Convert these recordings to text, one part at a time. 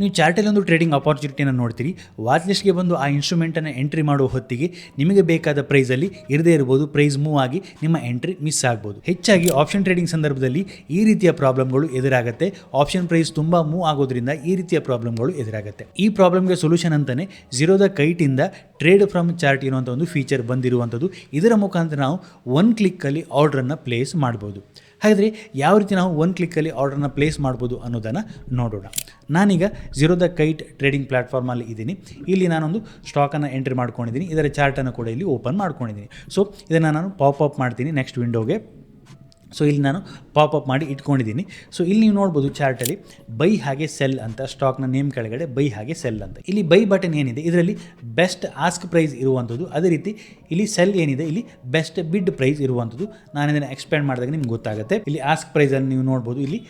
ನೀವು ಚಾರ್ಟಲ್ಲಿ ಒಂದು ಟ್ರೇಡಿಂಗ್ ಅಪಾರ್ಚುನಿಟಿಯನ್ನು ನೋಡ್ತೀರಿ ವಾಚ್ ಲಿಸ್ಟ್ಗೆ ಬಂದು ಆ ಇನ್ಸ್ಟ್ರೂಮೆಂಟನ್ನು ಎಂಟ್ರಿ ಮಾಡುವ ಹೊತ್ತಿಗೆ ನಿಮಗೆ ಬೇಕಾದ ಪ್ರೈಸಲ್ಲಿ ಇರದೇ ಇರ್ಬೋದು ಪ್ರೈಸ್ ಮೂವ್ ಆಗಿ ನಿಮ್ಮ ಎಂಟ್ರಿ ಮಿಸ್ ಆಗ್ಬೋದು. ಹೆಚ್ಚಾಗಿ ಆಪ್ಷನ್ ಟ್ರೇಡಿಂಗ್ ಸಂದರ್ಭದಲ್ಲಿ ಈ ರೀತಿಯ ಪ್ರಾಬ್ಲಮ್ಗಳು ಎದುರಾಗುತ್ತೆ. ಆಪ್ಷನ್ ಪ್ರೈಸ್ ತುಂಬ ಮೂವ್ ಆಗೋದ್ರಿಂದ ಈ ರೀತಿಯ ಪ್ರಾಬ್ಲಮ್ಗಳು ಎದುರಾಗುತ್ತೆ. ಈ ಪ್ರಾಬ್ಲಮ್ಗೆ ಸೊಲ್ಯೂಷನ್ ಅಂತಲೇ ಝೀರೋದ ಕೈಟಿಂದ ಟ್ರೇಡ್ ಫ್ರಮ್ ಚಾರ್ಟ್ ಇರುವಂಥ ಒಂದು ಫೀಚರ್ ಬಂದಿರುವಂಥದ್ದು. ಇದರ ಮುಖಾಂತರ ನಾವು ಒನ್ ಕ್ಲಿಕ್ಕಲ್ಲಿ ಆರ್ಡ್ರನ್ನು ಪ್ಲೇಸ್ ಮಾಡ್ಬೋದು. ಹಾಗಾದರೆ ಯಾವ ರೀತಿ ನಾವು ಒನ್ ಕ್ಲಿಕ್ಕಲ್ಲಿ ಆರ್ಡರ್ನ ಪ್ಲೇಸ್ ಮಾಡ್ಬೋದು ಅನ್ನೋದನ್ನು ನೋಡೋಣ. ನಾನೀಗ ಝೀರೋದ ಕೈಟ್ ಟ್ರೇಡಿಂಗ್ ಪ್ಲ್ಯಾಟ್ಫಾರ್ಮಲ್ಲಿ ಇದ್ದೀನಿ. ಇಲ್ಲಿ ನಾನೊಂದು ಸ್ಟಾಕನ್ನು ಎಂಟ್ರಿ ಮಾಡ್ಕೊಂಡಿದ್ದೀನಿ. ಇದರ ಚಾರ್ಟನ್ನು ಕೂಡ ಇಲ್ಲಿ ಓಪನ್ ಮಾಡ್ಕೊಂಡಿದ್ದೀನಿ. ಸೊ ಇದನ್ನು ನಾನು ಪಾಪ್ ಅಪ್ ಮಾಡ್ತೀನಿ ನೆಕ್ಸ್ಟ್ ವಿಂಡೋಗೆ ಸೊ ಇಲ್ಲಿ ನಾನು ಪಾಪ್ ಅಪ್ ಮಾಡಿ ಇಟ್ಕೊಂಡಿದ್ದೀನಿ. ಸೊ ಇಲ್ಲಿ ನೀವು ನೋಡ್ಬೋದು ಚಾರ್ಟಲ್ಲಿ ಬೈ ಹಾಗೆ ಸೆಲ್ ಅಂತ ಸ್ಟಾಕ್ನ ನೇಮ್ ಕೆಳಗಡೆ ಬೈ ಹಾಗೆ ಸೆಲ್ ಅಂತ. ಇಲ್ಲಿ ಬೈ ಬಟನ್ ಏನಿದೆ? ಇದರಲ್ಲಿ ಬೆಸ್ಟ್ ಆಸ್ಕ್ ಪ್ರೈಸ್ ಇರುವಂಥದ್ದು. ಅದೇ ರೀತಿ ಇಲ್ಲಿ ಸೆಲ್ ಏನಿದೆ? ಇಲ್ಲಿ ಬೆಸ್ಟ್ ಬಿಡ್ ಪ್ರೈಸ್ ಇರುವಂಥದ್ದು. ನಾನು ಇದನ್ನು ಎಕ್ಸ್ಪ್ಯಾಂಡ್ ಮಾಡಿದಾಗ ನಿಮ್ಗೆ ಗೊತ್ತಾಗುತ್ತೆ. ಇಲ್ಲಿ ಆಸ್ಕ್ ಪ್ರೈಸನ್ನು ನೀವು ನೋಡ್ಬೋದು. ಇಲ್ಲಿ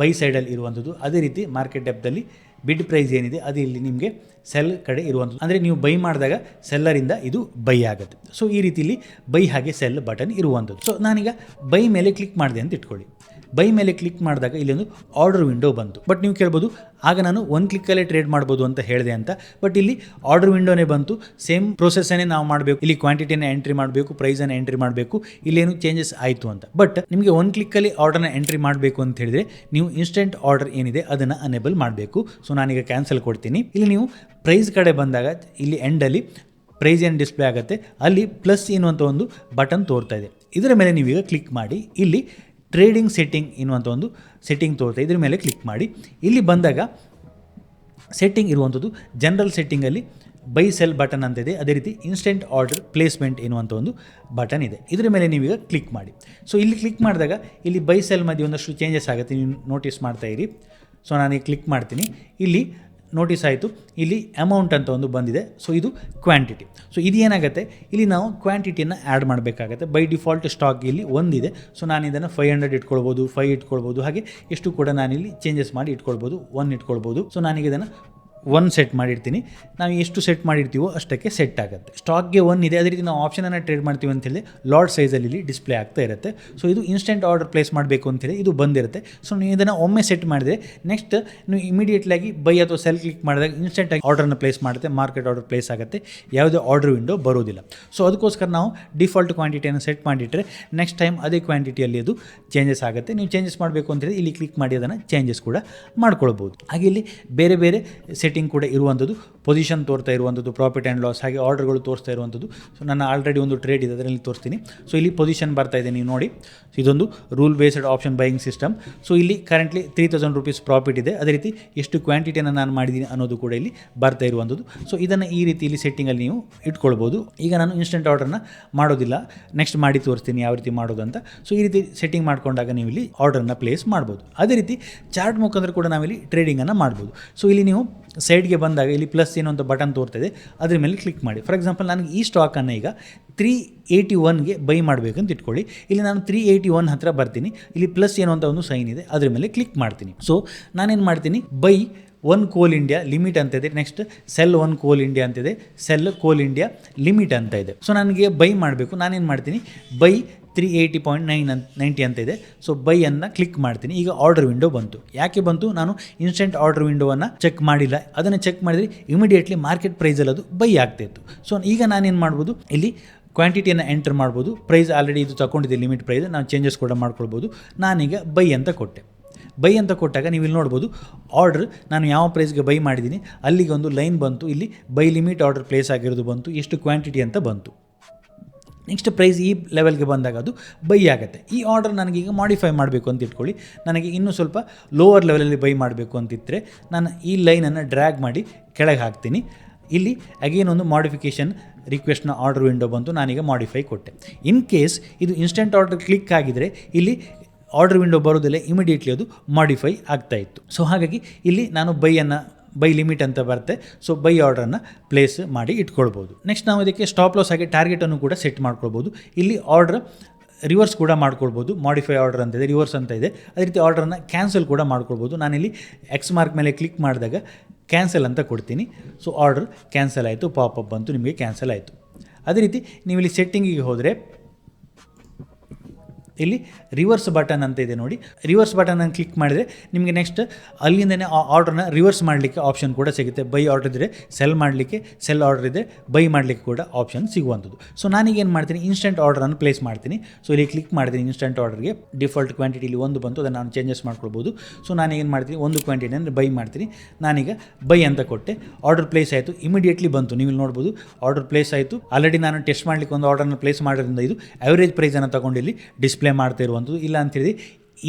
ಬೈ ಸೈಡಲ್ಲಿ ಇರುವಂಥದ್ದು. ಅದೇ ರೀತಿ ಮಾರ್ಕೆಟ್ ಡೆಪ್ದಲ್ಲಿ ಬಿಡ್ ಪ್ರೈಸ್ ಏನಿದೆ ಅದು ಇಲ್ಲಿ ನಿಮಗೆ ಸೆಲ್ ಕಡೆ ಇರುವಂಥದ್ದು. ಅಂದರೆ ನೀವು ಬೈ ಮಾಡಿದಾಗ ಸೆಲ್ಲರಿಂದ ಇದು ಬೈ ಆಗುತ್ತೆ. ಸೊ ಈ ರೀತಿಲಿ ಬೈ ಹಾಗೆ ಸೆಲ್ ಬಟನ್ ಇರುವಂಥದ್ದು. ಸೊ ನಾನೀಗ ಬೈ ಮೇಲೆ ಕ್ಲಿಕ್ ಮಾಡಿದೆ ಅಂತ ಇಟ್ಕೊಳ್ಳಿ. ಬೈ ಮೇಲೆ ಕ್ಲಿಕ್ ಮಾಡಿದಾಗ ಇಲ್ಲೊಂದು ಆರ್ಡರ್ ವಿಂಡೋ ಬಂತು. ಬಟ್ ನೀವು ಕೇಳ್ಬೋದು, ಆಗ ನಾನು ಒಂದು ಕ್ಲಿಕ್ಕಲ್ಲೇ ಟ್ರೇಡ್ ಮಾಡ್ಬೋದು ಅಂತ ಹೇಳಿದೆ ಅಂತ. ಬಟ್ ಇಲ್ಲಿ ಆರ್ಡರ್ ವಿಂಡೋನೇ ಬಂತು. ಸೇಮ್ ಪ್ರೊಸೆಸ್ಸನ್ನೇ ನಾವು ಮಾಡಬೇಕು. ಇಲ್ಲಿ ಕ್ವಾಂಟಿಟಿನ ಎಂಟ್ರಿ ಮಾಡಬೇಕು ಪ್ರೈಸನ್ನು ಎಂಟ್ರಿ ಮಾಡಬೇಕು. ಇಲ್ಲೇನು ಚೇಂಜಸ್ ಆಯಿತು ಅಂತ. ಬಟ್ ನಿಮಗೆ ಒಂದು ಕ್ಲಿಕ್ಕಲ್ಲಿ ಆರ್ಡರ್ನ ಎಂಟ್ರಿ ಮಾಡಬೇಕು ಅಂತ ಹೇಳಿದರೆ ನೀವು ಇನ್ಸ್ಟೆಂಟ್ ಆರ್ಡರ್ ಏನಿದೆ ಅದನ್ನು ಅನೇಬಲ್ ಮಾಡಬೇಕು. ಸೊ ನಾನೀಗ ಕ್ಯಾನ್ಸಲ್ ಕೊಡ್ತೀನಿ. ಇಲ್ಲಿ ನೀವು ಪ್ರೈಸ್ ಕಡೆ ಬಂದಾಗ, ಇಲ್ಲಿ ಎಂಡಲ್ಲಿ ಪ್ರೈಸ್ ಏನು ಡಿಸ್ಪ್ಲೇ ಆಗುತ್ತೆ, ಅಲ್ಲಿ ಪ್ಲಸ್ ಎನ್ನುವಂಥ ಒಂದು ಬಟನ್ ತೋರ್ತಾ ಇದೆ. ಇದರ ಮೇಲೆ ನೀವೀಗ ಕ್ಲಿಕ್ ಮಾಡಿ. ಇಲ್ಲಿ ಟ್ರೇಡಿಂಗ್ ಸೆಟ್ಟಿಂಗ್ ಎನ್ನುವಂಥ ಒಂದು ಸೆಟ್ಟಿಂಗ್ ತೋರುತ್ತೆ. ಇದ್ರ ಮೇಲೆ ಕ್ಲಿಕ್ ಮಾಡಿ. ಇಲ್ಲಿ ಬಂದಾಗ ಸೆಟ್ಟಿಂಗ್ ಇರುವಂಥದ್ದು ಜನರಲ್ ಸೆಟ್ಟಿಂಗಲ್ಲಿ ಬೈ ಸೆಲ್ ಬಟನ್ ಅಂತ ಇದೆ. ಅದೇ ರೀತಿ ಇನ್ಸ್ಟೆಂಟ್ ಆರ್ಡರ್ ಪ್ಲೇಸ್ಮೆಂಟ್ ಎನ್ನುವಂಥ ಒಂದು ಬಟನ್ ಇದೆ. ಇದರ ಮೇಲೆ ನೀವೀಗ ಕ್ಲಿಕ್ ಮಾಡಿ. ಸೊ ಇಲ್ಲಿ ಕ್ಲಿಕ್ ಮಾಡಿದಾಗ ಇಲ್ಲಿ ಬೈ ಸೆಲ್ ಮಧ್ಯೆ ಒಂದಷ್ಟು ಚೇಂಜಸ್ ಆಗುತ್ತೆ. ನೀವು ನೋಟಿಸ್ ಮಾಡ್ತಾ ಇರಿ. ಸೊ ನಾನು ಕ್ಲಿಕ್ ಮಾಡ್ತೀನಿ. ಇಲ್ಲಿ ನೋಟಿಸ್ ಆಯಿತು. ಇಲ್ಲಿ ಅಮೌಂಟ್ ಅಂತ ಒಂದು ಬಂದಿದೆ. ಸೊ ಇದು ಕ್ವಾಂಟಿಟಿ ಸೊ ಇದು ಏನಾಗುತ್ತೆ? ಇಲ್ಲಿ ನಾವು ಕ್ವಾಂಟಿಟಿಯನ್ನು ಆ್ಯಡ್ ಮಾಡಬೇಕಾಗತ್ತೆ. ಬೈ ಡಿಫಾಲ್ಟ್ ಸ್ಟಾಕ್ ಇಲ್ಲಿ ಒಂದಿದೆ. ಸೊ ನಾನು ಇದನ್ನು ಫೈವ್ ಹಂಡ್ರೆಡ್ ಇಟ್ಕೊಳ್ಬೋದು ಫೈವ್ ಇಟ್ಕೊಳ್ಬೋದು. ಹಾಗೆ ಎಷ್ಟು ಕೂಡ ನಾನಿಲ್ಲಿ ಚೇಂಜಸ್ ಮಾಡಿ ಇಟ್ಕೊಳ್ಬೋದು ಒನ್ ಇಟ್ಕೊಳ್ಬೋದು. ಸೊ ನಾನೀಗ ಇದನ್ನು ಒನ್ ಸೆಟ್ ಮಾಡಿರ್ತೀನಿ. ನಾವು ಎಷ್ಟು ಸೆಟ್ ಮಾಡಿರ್ತೀವೋ ಅಷ್ಟಕ್ಕೆ ಸೆಟ್ ಆಗುತ್ತೆ. ಸ್ಟಾಕ್ಗೆ ಒನ್ ಇದೆ. ಅದೇ ರೀತಿ ನಾವು ಆಪ್ಷನನ್ನು ಟ್ರೇಡ್ ಮಾಡ್ತೀವಿ ಅಂತ ಹೇಳಿ ಲಾರ್ಡ್ ಸೈಜಲ್ಲಿ ಇಲ್ಲಿ ಡಿಸ್ಪ್ಲೇ ಆಗ್ತಾ ಇರುತ್ತೆ. ಸೊ ಇದು ಇನ್ಸ್ಟೆಂಟ್ ಆರ್ಡರ್ ಪ್ಲೇಸ್ ಮಾಡಬೇಕು ಅಂತೇಳಿ ಇದು ಬಂದಿರುತ್ತೆ. ಸೊ ನೀವು ಇದನ್ನು ಒಮ್ಮೆ ಸೆಟ್ ಮಾಡಿದರೆ ನೆಕ್ಸ್ಟ್ ನೀವು ಇಮಿಡಿಯೇಟ್ಲಾಗಿ ಬೈ ಅಥವಾ ಸೆಲ್ ಕ್ಲಿಕ್ ಮಾಡಿದಾಗ ಇನ್ಸ್ಟೆಂಟಾಗಿ ಆರ್ಡರ್ನ ಪ್ಲೇಸ್ ಮಾಡುತ್ತೆ. ಮಾರ್ಕೆಟ್ ಆರ್ಡರ್ ಪ್ಲೇಸ್ ಆಗುತ್ತೆ. ಯಾವುದೇ ಆರ್ಡರ್ ವಿಂಡೋ ಬರೋದಿಲ್ಲ. ಸೊ ಅದಕ್ಕೋಸ್ಕರ ನಾವು ಡಿಫಾಲ್ಟ್ ಕ್ವಾಂಟಿಟಿಯನ್ನು ಸೆಟ್ ಮಾಡಿಟ್ರೆ ನೆಕ್ಸ್ಟ್ ಟೈಮ್ ಅದೇ ಕ್ವಾಂಟಿಟಿಯಲ್ಲಿ ಅದು ಚೇಂಜಸ್ ಆಗುತ್ತೆ. ನೀವು ಚೇಂಜಸ್ ಮಾಡಬೇಕು ಅಂತೇಳಿ ಇಲ್ಲಿ ಕ್ಲಿಕ್ ಮಾಡಿ ಅದನ್ನು ಚೇಂಜಸ್ ಕೂಡ ಮಾಡ್ಕೊಳ್ಬೋದು. ಹಾಗೆ ಇಲ್ಲಿ ಬೇರೆ ಬೇರೆ ಸೆಟ್ಟಿಂಗ್ ಕೂಡ ಇರುವಂಥದ್ದು ಪೊಸಿಷನ್ ತೋರ್ತಾ ಇರುವಂಥದ್ದು ಪ್ರಾಫಿಟ್ ಆ್ಯಂಡ್ ಲಾಸ್ ಹಾಗೆ ಆರ್ಡರ್ಗಳು ತೋರಿಸ್ತಾ ಇರುವಂಥದ್ದು ಸೊ ನನ್ನ ಆಲ್ರೆಡಿ ಒಂದು ಟ್ರೇಡ್ ಇದೆ, ಅದರಲ್ಲಿ ತೋರಿಸ್ತೀನಿ. ಸೊ ಇಲ್ಲಿ ಪೊಸಿಷನ್ ಬರ್ತಾ ಇದೆ, ನೀವು ನೋಡಿ. ಸೊ ಇದೊಂದು rule based option buying system so ಇಲ್ಲಿ currently three thousand rupees profit ಇದೆ. ಅದೇ ರೀತಿ ಎಷ್ಟು ಕ್ವಾಂಟಿಟಿಯನ್ನು ನಾನು ಮಾಡಿದ್ದೀನಿ ಅನ್ನೋದು ಕೂಡ ಇಲ್ಲಿ ಬರ್ತಾ ಇರುವಂಥದ್ದು ಸೊ ಇದನ್ನು ಈ ರೀತಿ ಇಲ್ಲಿ ಸೆಟ್ಟಿಂಗಲ್ಲಿ ನೀವು ಇಟ್ಕೊಳ್ಬೋದು. ಈಗ ನಾನು ಇನ್ಸ್ಟೆಂಟ್ ಆರ್ಡರ್ನ ಮಾಡೋದಿಲ್ಲ. ನೆಕ್ಸ್ಟ್ ಮಾಡಿ ತೋರಿಸ್ತೀನಿ ಯಾವ ರೀತಿ ಮಾಡೋದು ಅಂತ. ಸೊ ಈ ರೀತಿ ಸೆಟ್ಟಿಂಗ್ ಮಾಡಿಕೊಂಡಾಗ ನೀವು ಇಲ್ಲಿ ಆರ್ಡರ್ನ ಪ್ಲೇಸ್ ಮಾಡ್ಬೋದು. ಅದೇ ರೀತಿ ಚಾರ್ಟ್ ಮುಖಾಂತರ ಕೂಡ ನಾವಿಲ್ಲಿ ಟ್ರೇಡಿಂಗನ್ನು ಮಾಡ್ಬೋದು. ಸೊ ಇಲ್ಲಿ ನೀವು ಸೈಡ್ಗೆ ಬಂದಾಗ ಇಲ್ಲಿ ಪ್ಲಸ್ ಏನು ಅಂತ ಬಟನ್ ತೋರ್ತಿದೆ, ಅದ್ರ ಮೇಲೆ ಕ್ಲಿಕ್ ಮಾಡಿ. ಫಾರ್ ಎಕ್ಸಾಂಪಲ್ ನನಗೆ ಈ ಸ್ಟಾಕನ್ನು ಈಗ ತ್ರೀ ಏಯ್ಟಿ ಒನ್ಗೆ ಬೈ ಮಾಡಬೇಕಂತ ಇಟ್ಕೊಳ್ಳಿ. ಇಲ್ಲಿ ನಾನು ತ್ರೀ ಏಯ್ಟಿ ಒನ್ ಹತ್ರ ಬರ್ತೀನಿ. ಇಲ್ಲಿ ಪ್ಲಸ್ ಏನೋ ಅಂತ ಒಂದು ಸೈನ್ ಇದೆ, ಅದ್ರ ಮೇಲೆ ಕ್ಲಿಕ್ ಮಾಡ್ತೀನಿ. ಸೊ ನಾನೇನು ಮಾಡ್ತೀನಿ? Buy one Coal India limit ಅಂತ ಇದೆ. Next sell one Coal India ಅಂತಿದೆ ಸೆಲ್ ಕೋಲ್ ಇಂಡಿಯಾ ಲಿಮಿಟ್ ಅಂತ ಇದೆ. ಸೊ ನನಗೆ ಬೈ ಮಾಡಬೇಕು. ನಾನೇನು ಮಾಡ್ತೀನಿ? Buy three eighty point nine ಅಂತ ನೈಂಟಿ ಅಂತ ಇದೆ. ಸೊ ಬೈ ಅನ್ನು ಕ್ಲಿಕ್ ಮಾಡ್ತೀನಿ. ಈಗ ಆರ್ಡರ್ ವಿಂಡೋ ಬಂತು. ಯಾಕೆ ಬಂತು? ನಾನು ಇನ್ಸ್ಟೆಂಟ್ ಆರ್ಡರ್ ವಿಂಡೋವನ್ನು ಚೆಕ್ ಮಾಡಿಲ್ಲ. ಅದನ್ನು ಚೆಕ್ ಮಾಡಿದರೆ ಇಮಿಡಿಯೇಟ್ಲಿ ಮಾರ್ಕೆಟ್ ಪ್ರೈಸಲ್ಲಿ ಅದು ಬೈ ಆಗ್ತಾಯಿತ್ತು ಸೊ ಈಗ ನಾನೇನು ಮಾಡ್ಬೋದು? ಇಲ್ಲಿ ಕ್ವಾಂಟಿಟಿಯನ್ನು ಎಂಟರ್ ಮಾಡ್ಬೋದು. ಪ್ರೈಸ್ ಆಲ್ರೆಡಿ ಇದು ತಗೊಂಡಿದೆ ಲಿಮಿಟ್ ಪ್ರೈಸ್ ನಾವು ಚೇಂಜಸ್ ಕೂಡ ಮಾಡ್ಕೊಳ್ಬೋದು. ನಾನೀಗ ಬೈ ಅಂತ ಕೊಟ್ಟೆ. ಬೈ ಅಂತ ಕೊಟ್ಟಾಗ ನೀವು ಇಲ್ಲಿ ನೋಡ್ಬೋದು ಆರ್ಡ್ರ್ ನಾನು ಯಾವ ಪ್ರೈಸ್ಗೆ ಬೈ ಮಾಡಿದ್ದೀನಿ ಅಲ್ಲಿಗೆ ಒಂದು ಲೈನ್ ಬಂತು. ಇಲ್ಲಿ ಬೈ ಲಿಮಿಟ್ ಆರ್ಡರ್ ಪ್ಲೇಸ್ ಆಗಿರೋದು ಬಂತು. ಎಷ್ಟು ಕ್ವಾಂಟಿಟಿ ಅಂತ ಬಂತು. ನೆಕ್ಸ್ಟ್ ಪ್ರೈಸ್ ಈ ಲೆವೆಲ್ಗೆ ಬಂದಾಗ ಅದು ಬೈ ಆಗುತ್ತೆ. ಈ ಆರ್ಡರ್ ನನಗೀಗ ಮಾಡಿಫೈ ಮಾಡಬೇಕು ಅಂತ ಇಟ್ಕೊಳ್ಳಿ. ನನಗೆ ಇನ್ನೂ ಸ್ವಲ್ಪ ಲೋವರ್ ಲೆವೆಲಲ್ಲಿ ಬೈ ಮಾಡಬೇಕು ಅಂತಿದ್ದರೆ ನಾನು ಈ ಲೈನನ್ನು ಡ್ರ್ಯಾಗ್ ಮಾಡಿ ಕೆಳಗೆ ಹಾಕ್ತೀನಿ. ಇಲ್ಲಿ ಅಗೇನ್ ಒಂದು ಮಾಡಿಫಿಕೇಷನ್ ರಿಕ್ವೆಸ್ಟ್ನ ಆರ್ಡರ್ ವಿಂಡೋ ಬಂತು, ನಾನೀಗ ಮಾಡಿಫೈ ಕೊಟ್ಟೆ. ಇನ್ ಕೇಸ್ ಇದು ಇನ್ಸ್ಟೆಂಟ್ ಆರ್ಡರ್ ಕ್ಲಿಕ್ ಆಗಿದರೆ ಇಲ್ಲಿ ಆರ್ಡರ್ ವಿಂಡೋ ಬರೋದಲ್ಲೇ ಇಮಿಡಿಯೇಟ್ಲಿ ಅದು ಮಾಡಿಫೈ ಆಗ್ತಾ ಇತ್ತು. ಸೊ ಹಾಗಾಗಿ ಇಲ್ಲಿ ನಾನು ಬೈಯನ್ನು ಬೈ ಲಿಮಿಟ್ ಅಂತ ಬರುತ್ತೆ. ಸೊ ಬೈ ಆರ್ಡ್ರನ್ನು ಪ್ಲೇಸ್ ಮಾಡಿ ಇಟ್ಕೊಳ್ಬೋದು. ನೆಕ್ಸ್ಟ್ ನಾವು ಇದಕ್ಕೆ ಸ್ಟಾಪ್ ಲಾಸ್ ಆಗಿ ಟಾರ್ಗೆಟನ್ನು ಕೂಡ ಸೆಟ್ ಮಾಡ್ಕೊಳ್ಬೋದು. ಇಲ್ಲಿ ಆರ್ಡ್ರ್ ರಿವರ್ಸ್ ಕೂಡ ಮಾಡ್ಕೊಳ್ಬೋದು. ಮಾಡಿಫೈ ಆರ್ಡರ್ ಅಂತ ಇದೆ ರಿವರ್ಸ್ ಅಂತ ಇದೆ. ಅದೇ ರೀತಿ ಆರ್ಡ್ರನ್ನ ಕ್ಯಾನ್ಸಲ್ ಕೂಡ ಮಾಡ್ಕೊಳ್ಬೋದು. ನಾನಿಲ್ಲಿ ಎಕ್ಸ್ ಮಾರ್ಕ್ ಮೇಲೆ ಕ್ಲಿಕ್ ಮಾಡಿದಾಗ ಕ್ಯಾನ್ಸಲ್ ಅಂತ ಕೊಡ್ತೀನಿ. ಸೊ ಆರ್ಡರ್ ಕ್ಯಾನ್ಸಲ್ ಆಯಿತು ಪಾಪಪ್ ಬಂತು, ನಿಮಗೆ ಕ್ಯಾನ್ಸಲ್ ಆಯಿತು. ಅದೇ ರೀತಿ ನೀವು ಇಲ್ಲಿ ಸೆಟ್ಟಿಂಗಿಗೆ ಹೋದರೆ ಇಲ್ಲಿ ರಿವರ್ಸ್ ಬಟನ್ ಅಂತ ಇದೆ ನೋಡಿ. ರಿವರ್ಸ್ ಬಟನ್ ಅನ್ನು ಕ್ಲಿಕ್ ಮಾಡಿದರೆ ನಿಮಗೆ ನೆಕ್ಸ್ಟ್ ಅಲ್ಲಿಂದನೇ ಆ ಆರ್ಡ್ರನ್ನ ರಿವರ್ಸ್ ಮಾಡಲಿಕ್ಕೆ ಆಪ್ಷನ್ ಕೂಡ ಸಿಗುತ್ತೆ. ಬೈ ಆರ್ಡರ್ ಇದ್ದರೆ ಸೆಲ್ ಮಾಡಲಿಕ್ಕೆ ಸೆಲ್ ಆರ್ಡರ್ ಇದೆ ಬೈ ಮಾಡಲಿಕ್ಕೆ ಕೂಡ ಆಪ್ಷನ್ ಸಿಗುವಂಥದ್ದು. ಸೊ ನಾನೀಗ ಏನು ಮಾಡ್ತೀನಿ ಇನ್ಸ್ಟೆಂಟ್ ಆರ್ಡರನ್ನು ಪ್ಲೇಸ್ ಮಾಡ್ತೀನಿ. ಸೊ ಇಲ್ಲಿ ಕ್ಲಿಕ್ ಮಾಡ್ತೀನಿ ಇನ್ಸ್ಟೆಂಟ್ ಆರ್ಡರ್ಗೆ ಡಿಫಾಲ್ಟ್ ಕ್ವಾಂಟಿಟಿ ಇಲ್ಲಿ ಒಂದು ಬಂತು, ಅದನ್ನು ನಾನು ಚೇಂಜಸ್ ಮಾಡ್ಕೊಳ್ಬೋದು. ಸೊ ನಾನೇನು ಮಾಡ್ತೀನಿ, ಒಂದು ಕ್ವಾಂಟಿಟಿ ಅಂದರೆ ಬೈ ಮಾಡ್ತೀನಿ. ನಾನೀಗ ಬೈ ಅಂತ ಕೊಟ್ಟೆ. ಆರ್ಡರ್ ಪ್ಲೇಸ್ ಆಯಿತು ಇಮಿಡಿಯೇಟ್ಲಿ ಬಂತು. ನೀವು ಇಲ್ಲಿ ನೋಡ್ಬೋದು ಆರ್ಡರ್ ಪ್ಲೇಸ್ ಆಯಿತು. ಆಲ್ರೆಡಿ ನಾನು ಟೆಸ್ಟ್ ಮಾಡಲಿಕ್ಕೆ ಒಂದು ಆರ್ಡರ್ನ ಪ್ಲೇಸ್ ಮಾಡೋದ್ರಿಂದ ಇದು ಅವರೇಜ್ ಪ್ರೈಸನ್ನು ತಗೊಂಡು ಇಲ್ಲಿ ಡಿಸ್ಪ್ಲೇ ಮಾಡ್ತಾ ಇರುವಂಥದ್ದು ಇಲ್ಲ ಅಂತೇಳಿ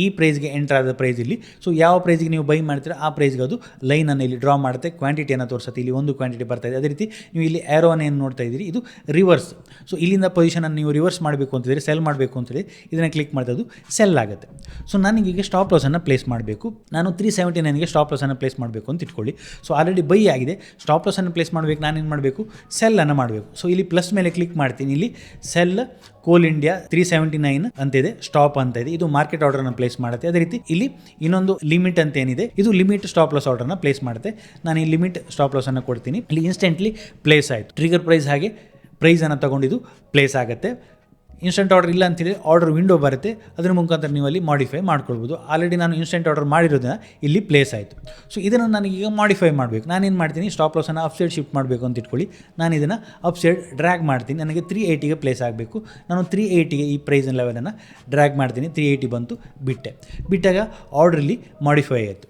ಈ ಪ್ರೈಸ್ಗೆ ಎಂಟರ್ ಆದ ಪ್ರೈಸ್ ಇಲ್ಲಿ. ಸೊ ಯಾವ ಪ್ರೈಸ್ಗೆ ನೀವು ಬೈ ಮಾಡ್ತೀರಾ, ಆ ಪ್ರೈಸ್ಗೆ ಅದು ಲೈನನ್ನು ಇಲ್ಲಿ ಡ್ರಾ ಮಾಡುತ್ತೆ. ಕ್ವಾಂಟಿಟಿಯನ್ನು ತೋರಿಸುತ್ತೆ. ಇಲ್ಲಿ ಒಂದು ಕ್ವಾಂಟಿಟಿ ಬರ್ತಾ ಇದೆ. ಅದೇ ರೀತಿ ನೀವು ಇಲ್ಲಿ ಆ್ಯರೋವನ್ನು ಏನು ನೋಡ್ತಾ ಇದ್ದೀರಿ, ಇದು ರಿವರ್ಸ್ ಸೊ ಇಲ್ಲಿಂದ ಪೊಸಿಷನನ್ನು ನೀವು ರಿವರ್ಸ್ ಮಾಡಬೇಕು ಅಂತಿದ್ರೆ ಸೆಲ್ ಮಾಡಬೇಕು ಅಂತೇಳಿ ಇದನ್ನು ಕ್ಲಿಕ್ ಮಾಡಿದ್ರೆ ಅದು ಸೆಲ್ ಆಗುತ್ತೆ. ಸೊ ಈಗ ಸ್ಟಾಪ್ ಲಾಸನ್ನು ಪ್ಲೇಸ್ ಮಾಡಬೇಕು. ನಾನು ತ್ರೀ ಸೆವೆಂಟಿ ನೈನ್ಗೆ ಸ್ಟಾಪ್ ಲಾಸನ್ನು ಪ್ಲೇಸ್ ಮಾಡಬೇಕು ಅಂತ ಇಟ್ಕೊಳ್ಳಿ. ಸೊ ಆಲ್ರೆಡಿ ಬೈ ಆಗಿದೆ. ಸ್ಟಾಪ್ ಲಾಸನ್ನು ಪ್ಲೇಸ್ ಮಾಡಬೇಕು. ನಾನೇನು ಮಾಡಬೇಕು? ಸೆಲ್ಲನ್ನು ಮಾಡಬೇಕು. ಸೊ ಇಲ್ಲಿ ಪ್ಲಸ್ ಮೇಲೆ ಕ್ಲಿಕ್ ಮಾಡ್ತೀನಿ. ಇಲ್ಲಿ ಸೆಲ್ ಕೋಲ್ ಇಂಡಿಯಾ ತ್ರೀ ಸೆವೆಂಟಿ ನೈನ್ ಅಂತ ಇದೆ ಸ್ಟಾಪ್ ಅಂತ ಇದೆ ಇದು ಮಾರ್ಕೆಟ್ ಆರ್ಡರ್ನ ಪ್ಲೇಸ್ ಮಾಡುತ್ತೆ. ಅದೇ ರೀತಿ ಇಲ್ಲಿ ಇನ್ನೊಂದು ಲಿಮಿಟ್ ಅಂತ ಏನಿದೆ ಇದು ಲಿಮಿಟ್ ಸ್ಟಾಪ್ ಲಾಸ್ ಆರ್ಡರ್ನ ಪ್ಲೇಸ್ ಮಾಡುತ್ತೆ. ನಾನು ಈ ಲಿಮಿಟ್ ಸ್ಟಾಪ್ ಲಾಸನ್ನು ಕೊಡ್ತೀನಿ. ಇಲ್ಲಿ ಇನ್ಸ್ಟೆಂಟ್ಲಿ ಪ್ಲೇಸ್ ಆಯಿತು. ಟ್ರಿಗರ್ ಪ್ರೈಸ್ ಹಾಗೆ ಪ್ರೈಸನ್ನು ತಗೊಂಡಿದ್ದು ಪ್ಲೇಸ್ ಆಗುತ್ತೆ. ಇನ್ಸ್ಟೆಂಟ್ ಆರ್ಡರ್ ಇಲ್ಲ ಅಂತೇಳಿ ಆರ್ಡರ್ ವಿಂಡೋ ಬರುತ್ತೆ, ಅದರ ಮುಖಾಂತರ ನೀವು ಅಲ್ಲಿ ಮಾಡಿಫೈ ಮಾಡ್ಕೊಳ್ಬೋದು. ಆಲ್ರೆಡಿ ನಾನು ಇನ್ಸ್ಟೆಂಟ್ ಆರ್ಡರ್ ಮಾಡಿರೋದನ್ನ ಇಲ್ಲಿ ಪ್ಲೇಸ್ ಆಯಿತು. ಸೊ ಇದನ್ನು ನನಗೀಗ ಮಾಡಿಫೈ ಮಾಡಬೇಕು. ನಾನೇನು ಮಾಡ್ತೀನಿ ಸ್ಟಾಪ್ ಲಾಸನ್ನು ಅಪ್ಸೈಡ್ ಶಿಫ್ಟ್ ಮಾಡಬೇಕು ಅಂತ ಇಟ್ಕೊಳ್ಳಿ. ನಾನು ಇದನ್ನು ಅಪ್ಸೈಡ್ ಡ್ರ್ಯಾಗ್ ಮಾಡ್ತೀನಿ. ನನಗೆ ತ್ರೀ ಏಯ್ಟಿಗೆ ಪ್ಲೇಸ್ ಆಗಬೇಕು. ನಾನು ತ್ರೀ ಏಯ್ಟಿಗೆ ಈ ಪ್ರೈಸ್ ಲೆವೆಲನ್ನು ಡ್ರ್ಯಾಗ್ ಮಾಡ್ತೀನಿ. ತ್ರೀ ಏಯ್ಟಿ ಬಂತು, ಬಿಟ್ಟೆ. ಬಿಟ್ಟಾಗ ಆರ್ಡ್ರಲ್ಲಿ ಮಾಡಿಫೈ ಆಯಿತು.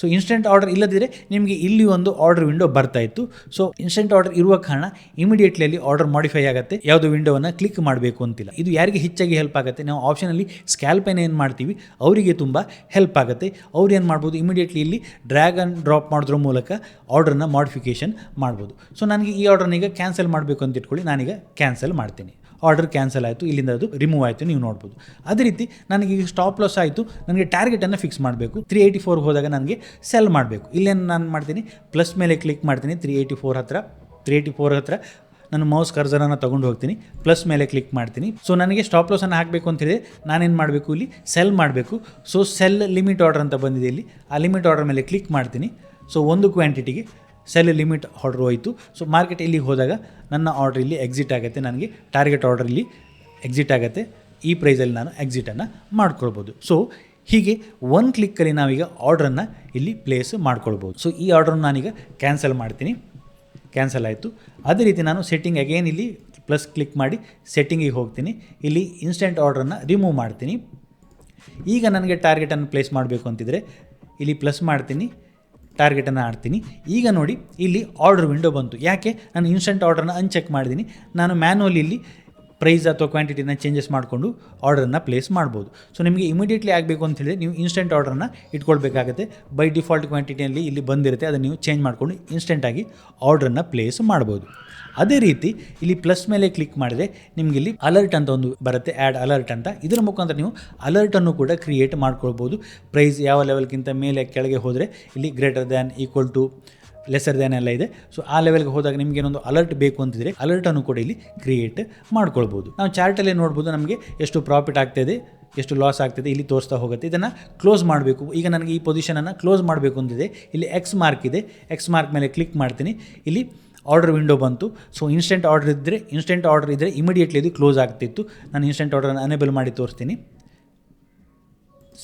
ಸೊ ಇನ್ಸ್ಟೆಂಟ್ ಆರ್ಡರ್ ಇಲ್ಲದಿದ್ದರೆ ನಿಮಗೆ ಇಲ್ಲಿ ಒಂದು ಆರ್ಡರ್ ವಿಂಡೋ ಬರ್ತಾ ಇತ್ತು. ಸೊ ಇನ್ಸ್ಟೆಂಟ್ ಆರ್ಡರ್ ಇರುವ ಕಾರಣ ಇಮಿಡಿಯೇಟ್ಲಿ ಅಲ್ಲಿ ಆರ್ಡರ್ ಮಾಡಿಫೈ ಆಗುತ್ತೆ. ಯಾವುದು ವಿಂಡೋವನ್ನು ಕ್ಲಿಕ್ ಮಾಡಬೇಕು ಅಂತಿಲ್ಲ. ಇದು ಯಾರಿಗೆ ಹೆಚ್ಚಾಗಿ ಹೆಲ್ಪ್ ಆಗುತ್ತೆ? ನಾವು ಆಪ್ಷನಲ್ಲಿ ಸ್ಕ್ಯಾಲ್ಪೇನ್ ಏನು ಮಾಡ್ತೀವಿ, ಅವರಿಗೆ ತುಂಬ ಹೆಲ್ಪ್ ಆಗುತ್ತೆ. ಅವ್ರು ಏನು ಮಾಡ್ಬೋದು? ಇಮಿಡಿಯೇಟ್ಲಿ ಇಲ್ಲಿ ಡ್ರ್ಯಾಗ್ ಆ್ಯಂಡ್ ಡ್ರಾಪ್ ಮಾಡೋದ್ರ ಮೂಲಕ ಆರ್ಡರ್ನ ಮಾಡಿಫಿಕೇಷನ್ ಮಾಡ್ಬೋದು. ಸೊ ನನಗೆ ಈ ಆರ್ಡರ್ನ ಈಗ ಕ್ಯಾನ್ಸಲ್ ಮಾಡಬೇಕು ಅಂತ ಇಟ್ಕೊಳ್ಳಿ. ನಾನೀಗ ಕ್ಯಾನ್ಸಲ್ ಮಾಡ್ತೀನಿ. ಆರ್ಡರ್ ಕ್ಯಾನ್ಸಲ್ ಆಯಿತು, ಇಲ್ಲಿಂದ ಅದು ರಿಮೂವ್ ಆಯಿತು, ನೀವು ನೋಡ್ಬೋದು. ಅದೇ ರೀತಿ ನನಗೆ ಈಗ ಸ್ಟಾಪ್ ಲಾಸ್ ಆಯಿತು, ನನಗೆ ಟಾರ್ಗೆಟನ್ನು ಫಿಕ್ಸ್ ಮಾಡಬೇಕು. ತ್ರೀ ಏಯ್ಟಿ ಫೋರ್ಗೆ ಹೋದಾಗ ನನಗೆ ಸೆಲ್ ಮಾಡಬೇಕು. ಇಲ್ಲೇನು ನಾನು ಮಾಡ್ತೀನಿ ಪ್ಲಸ್ ಮೇಲೆ ಕ್ಲಿಕ್ ಮಾಡ್ತೀನಿ ತ್ರೀ ಏಯ್ಟಿ ಫೋರ್ ಹತ್ರ ತ್ರೀ ಏಯ್ಟಿ ಫೋರ್ ಹತ್ರ ನಾನು ಮೌಸ್ ಕರ್ಜರನ್ನು ತೊಗೊಂಡು ಹೋಗ್ತೀನಿ ಪ್ಲಸ್ ಮೇಲೆ ಕ್ಲಿಕ್ ಮಾಡ್ತೀನಿ. ಸೊ ನನಗೆ ಸ್ಟಾಪ್ ಲಾಸನ್ನು ಹಾಕಬೇಕು ಅಂತ ನಾನೇನು ಮಾಡಬೇಕು ಇಲ್ಲಿ? ಸೆಲ್ ಮಾಡಬೇಕು. ಸೊ ಸೆಲ್ ಲಿಮಿಟ್ ಆರ್ಡರ್ ಅಂತ ಬಂದಿದೆ ಇಲ್ಲಿ. ಆ ಲಿಮಿಟ್ ಆರ್ಡರ್ ಮೇಲೆ ಕ್ಲಿಕ್ ಮಾಡ್ತೀನಿ. ಸೊ ಒಂದು ಕ್ವಾಂಟಿಟಿಗೆ ಸೆಲ್ ಲಿಮಿಟ್ ಆರ್ಡ್ರ್ ಹೋಯಿತು. ಸೊ ಮಾರ್ಕೆಟ್ ಇಲ್ಲಿಗೆ ಹೋದಾಗ ನನ್ನ ಆರ್ಡ್ರ್ ಇಲ್ಲಿ ಎಕ್ಸಿಟ್ ಆಗುತ್ತೆ. ನನಗೆ ಟಾರ್ಗೆಟ್ ಆರ್ಡ್ರ್ ಇಲ್ಲಿ ಎಕ್ಸಿಟ್ ಆಗುತ್ತೆ. ಈ ಪ್ರೈಸಲ್ಲಿ ನಾನು ಎಕ್ಸಿಟನ್ನು ಮಾಡ್ಕೊಳ್ಬೋದು. ಸೊ ಹೀಗೆ ಒನ್ ಕ್ಲಿಕ್ಕಲ್ಲಿ ನಾವೀಗ ಆರ್ಡ್ರನ್ನು ಇಲ್ಲಿ ಪ್ಲೇಸ್ ಮಾಡ್ಕೊಳ್ಬೋದು. ಸೊ ಈ ಆರ್ಡ್ರನ್ನು ನಾನೀಗ ಕ್ಯಾನ್ಸಲ್ ಮಾಡ್ತೀನಿ. ಕ್ಯಾನ್ಸಲ್ ಆಯಿತು. ಅದೇ ರೀತಿ ನಾನು ಸೆಟ್ಟಿಂಗ್ ಅಗೇನ್ ಇಲ್ಲಿ ಪ್ಲಸ್ ಕ್ಲಿಕ್ ಮಾಡಿ ಸೆಟ್ಟಿಂಗಿಗೆ ಹೋಗ್ತೀನಿ. ಇಲ್ಲಿ ಇನ್ಸ್ಟೆಂಟ್ ಆರ್ಡ್ರನ್ನು ರಿಮೂವ್ ಮಾಡ್ತೀನಿ. ಈಗ ನನಗೆ ಟಾರ್ಗೆಟನ್ನು ಪ್ಲೇಸ್ ಮಾಡಬೇಕು ಅಂತಿದ್ರೆ ಇಲ್ಲಿ ಪ್ಲಸ್ ಮಾಡ್ತೀನಿ. ಟಾರ್ಗೆಟನ್ನು ಆಡ್ತೀನಿ. ಈಗ ನೋಡಿ, ಇಲ್ಲಿ ಆರ್ಡರ್ ವಿಂಡೋ ಬಂತು. ಯಾಕೆ? ನಾನು ಇನ್ಸ್ಟೆಂಟ್ ಆರ್ಡ್ರನ್ನ ಅನ್ಚೆಕ್ ಮಾಡಿದ್ದೀನಿ ನಾನು ಮ್ಯಾನುವಲ್ ಇಲ್ಲಿ ಪ್ರೈಸ್ ಅಥವಾ ಕ್ವಾಂಟಿಟಿನ ಚೇಂಜಸ್ ಮಾಡಿಕೊಂಡು ಆರ್ಡರನ್ನು ಪ್ಲೇಸ್ ಮಾಡ್ಬೋದು. ಸೊ ನಿಮಗೆ ಇಮಿಡಿಯೇಟ್ಲಿ ಆಗಬೇಕು ಅಂತ ಹೇಳಿದ್ರೆ ನೀವು ಇನ್ಸ್ಟೆಂಟ್ ಆರ್ಡರನ್ನು ಇಟ್ಕೊಳ್ಬೇಕಾಗುತ್ತೆ. ಬೈ ಡಿಫಾಲ್ಟ್ ಕ್ವಾಂಟಿಟಿಯಲ್ಲಿ ಇಲ್ಲಿ ಬಂದಿರುತ್ತೆ, ಅದನ್ನು ನೀವು ಚೇಂಜ್ ಮಾಡಿಕೊಂಡು ಇನ್ಸ್ಟೆಂಟಾಗಿ ಆರ್ಡ್ರನ್ನು ಪ್ಲೇಸ್ ಮಾಡ್ಬೋದು. ಅದೇ ರೀತಿ ಇಲ್ಲಿ ಪ್ಲಸ್ ಮೇಲೆ ಕ್ಲಿಕ್ ಮಾಡಿದರೆ ನಿಮಗೆ ಇಲ್ಲಿ ಅಲರ್ಟ್ ಅಂತ ಒಂದು ಬರುತ್ತೆ ಆ್ಯಡ್ ಅಲರ್ಟ್ ಅಂತ. ಇದರ ಮುಖಾಂತರ ನೀವು ಅಲರ್ಟನ್ನು ಕೂಡ ಕ್ರಿಯೇಟ್ ಮಾಡ್ಕೊಳ್ಬೋದು. ಪ್ರೈಸ್ ಯಾವ ಲೆವೆಲ್ಗಿಂತ ಮೇಲೆ ಕೆಳಗೆ ಹೋದರೆ ಇಲ್ಲಿ greater than equal to lesser than ಎಲ್ಲ ಇದೆ. ಸೊ ಆ ಲೆವೆಲ್ಗೆ ಹೋದಾಗ ನಿಮಗೆ ಏನೊಂದು ಅಲರ್ಟ್ ಬೇಕು ಅಂತಿದ್ರೆ ಅಲರ್ಟನ್ನು ಕೂಡ ಇಲ್ಲಿ ಕ್ರಿಯೇಟ್ ಮಾಡ್ಕೊಳ್ಬೋದು. ನಾವು ಚಾರ್ಟಲ್ಲಿ ನೋಡ್ಬೋದು ನಮಗೆ ಎಷ್ಟು ಪ್ರಾಫಿಟ್ ಆಗ್ತಾಯಿದೆ ಎಷ್ಟು ಲಾಸ್ ಆಗ್ತಿದೆ ಇಲ್ಲಿ ತೋರಿಸ್ತಾ ಹೋಗುತ್ತೆ. ಇದನ್ನು ಕ್ಲೋಸ್ ಮಾಡಬೇಕು. ಈಗ ನನಗೆ ಈ ಪೊಸಿಷನನ್ನು ಕ್ಲೋಸ್ ಮಾಡಬೇಕು ಅಂತಿದೆ. ಇಲ್ಲಿ ಎಕ್ಸ್ ಮಾರ್ಕ್ ಇದೆ. ಎಕ್ಸ್ ಮಾರ್ಕ್ ಮೇಲೆ ಕ್ಲಿಕ್ ಮಾಡ್ತೀನಿ. ಇಲ್ಲಿ ಆರ್ಡರ್ ವಿಂಡೋ ಬಂತು. ಸೊ ಇನ್ಸ್ಟೆಂಟ್ ಆರ್ಡರ್ ಇದ್ದರೆ ಇನ್ಸ್ಟೆಂಟ್ ಆರ್ಡರ್ ಇದ್ದರೆ ಇಮಿಡಿಯೇಟ್ಲಿ ಇದು ಕ್ಲೋಸ್ ಆಗ್ತಿತ್ತು. ನಾನು ಇನ್ಸ್ಟೆಂಟ್ ಆರ್ಡರನ್ನು ಅನೇಬಲ್ ಮಾಡಿ ತೋರಿಸ್ತೀನಿ.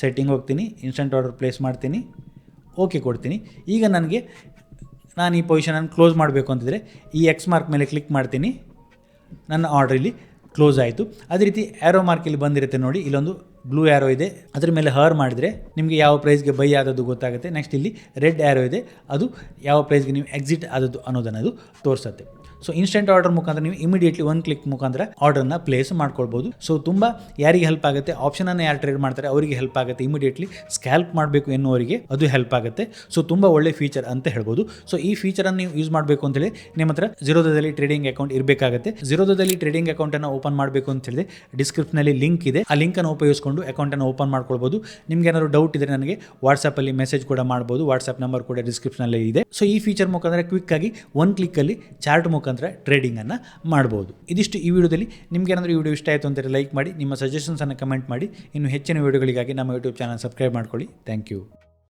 ಸೆಟ್ಟಿಂಗ್ ಹೋಗ್ತೀನಿ. ಇನ್ಸ್ಟೆಂಟ್ ಆರ್ಡರ್ ಪ್ಲೇಸ್ ಮಾಡ್ತೀನಿ. ಓಕೆ ಕೊಡ್ತೀನಿ. ಈಗ ನನಗೆ ನಾನು ಈ ಪೊಸಿಷನನ್ನು ಕ್ಲೋಸ್ ಮಾಡಬೇಕು ಅಂತಿದ್ರೆ ಈ ಎಕ್ಸ್ ಮಾರ್ಕ್ ಮೇಲೆ ಕ್ಲಿಕ್ ಮಾಡ್ತೀನಿ. ನನ್ನ ಆರ್ಡ್ರ್ ಇಲ್ಲಿ ಕ್ಲೋಸ್ ಆಯಿತು. ಅದೇ ರೀತಿ ಆ್ಯರೋ ಮಾರ್ಕ್ ಇಲ್ಲಿ ಬಂದಿರುತ್ತೆ ನೋಡಿ, ಇಲ್ಲೊಂದು ಬ್ಲೂ ಆ್ಯರೋ ಇದೆ. ಅದ್ರ ಮೇಲೆ ಹರ್ ಮಾಡಿದರೆ ನಿಮಗೆ ಯಾವ ಪ್ರೈಸ್ಗೆ ಬೈ ಆದದ್ದು ಗೊತ್ತಾಗುತ್ತೆ. ನೆಕ್ಸ್ಟ್ ಇಲ್ಲಿ ರೆಡ್ ಆ್ಯರೋ ಇದೆ. ಅದು ಯಾವ ಪ್ರೈಸ್ಗೆ ನೀವು ಎಕ್ಸಿಟ್ ಆದದ್ದು ಅನ್ನೋದನ್ನು ಅದು ತೋರಿಸುತ್ತೆ. ಸೊ ಇನ್ಸ್ಟೆಂಟ್ ಆರ್ಡರ್ ಮುಖಾಂತರ ನೀವು ಇಮಿಡಿಯೇಟ್ಲಿ ಒಂದು ಕ್ಲಿಕ್ ಮುಖಾಂತರ ಆರ್ಡರ್ನ ಪ್ಲೇಸ್ ಮಾಡ್ಕೊಳ್ಬೋದು. ಸೊ ತುಂಬ ಯಾರಿಗೆ ಹೆಲ್ಪ್ ಆಗುತ್ತೆ ಆಪ್ಷನನ್ನು ಯಾರು ಟ್ರೇಡ್ ಮಾಡ್ತಾರೆ, ಅವರಿಗೆ ಹೆಲ್ಪ್ ಆಗುತ್ತೆ. ಇಮಿಡಿಯೇಟ್ಲಿ ಸ್ಕ್ಯಾಲ್ಪ್ ಮಾಡಬೇಕು ಎನ್ನುವರಿಗೆ ಅದು ಹೆಲ್ಪ್ ಆಗುತ್ತೆ. ಸೊ ತುಂಬ ಒಳ್ಳೆ ಫೀಚರ್ ಅಂತ ಹೇಳ್ಬೋದು. ಸೊ ಈ ಫೀಚರನ್ನು ನೀವು ಯೂಸ್ ಮಾಡಬೇಕು ಅಂತೇಳಿ ನಿಮ್ಮ ಹತ್ರ ಜಿರೋದಲ್ಲಿ ಟ್ರೇಡಿಂಗ್ ಅಕೌಂಟ್ ಇರಬೇಕಾಗುತ್ತೆ. ಜಿರೋದಲ್ಲಿ ಟ್ರೇಡಿಂಗ್ ಅಕೌಂಟನ್ನು ಓಪನ್ ಮಾಡಬೇಕು ಅಂತ ಹೇಳಿದ್ರೆ ಡಿಸ್ಕ್ರಿಪ್ಷನಲ್ಲಿ ಲಿಂಕ್ ಇದೆ. ಆ ಲಿಂಕನ್ನು ಅಕೌಂಟ್ ಅಕೌಂಟನ್ನು ಓಪನ್ ಮಾಡ್ಕೊಳ್ಬೋದು. ನಿಮ್ಗೆ ಏನಾದ್ರು ಡೌಟ್ ಇದ್ರೆ ನನಗೆ ವಾಟ್ಸಪ್ಪಲ್ಲಿ ಮೆಸೇಜ್ ಕೂಡ ಮಾಡ್ಬೋದು. ವಾಟ್ಸಪ್ ನಂಬರ್ ಕೂಡ ಡಿಸ್ಕ್ರಿಪ್ಷನಲ್ಲಿ ಇದೆ. ಸೊ ಈ ಫೀಚರ್ ಮುಖಾಂತರ ಕ್ವಿಕ್ ಆಗಿ ಒನ್ ಕ್ಲಿಕ್ಕಲ್ಲಿ ಚಾರ್ಟ್ ಮುಖಾಂತರ ಟ್ರೇಡಿಂಗನ್ನು ಮಾಡ್ಬೋದು. ಇದಿಷ್ಟು ಈ ವಿಡಿಯೋದಲ್ಲಿ. ನಿಮ್ಗೆ ಏನಾದರೂ ಈ ವಿಡಿಯೋ ಇಷ್ಟ ಆಯಿತು ಅಂದರೆ ಲೈಕ್ ಮಾಡಿ, ನಿಮ್ಮ ಸಜೆಷನ್ಸನ್ನು ಕಮೆಂಟ್ ಮಾಡಿ. ಇನ್ನು ಹೆಚ್ಚಿನ ವಿಡಿಯೋಗಳಿಗಾಗಿ ನಮ್ಮ ಯೂಟ್ಯೂಬ್ ಚಾನಲ್ ಸಬ್ಸ್ಕ್ರೈಬ್ ಮಾಡ್ಕೊಳ್ಳಿ. Thank you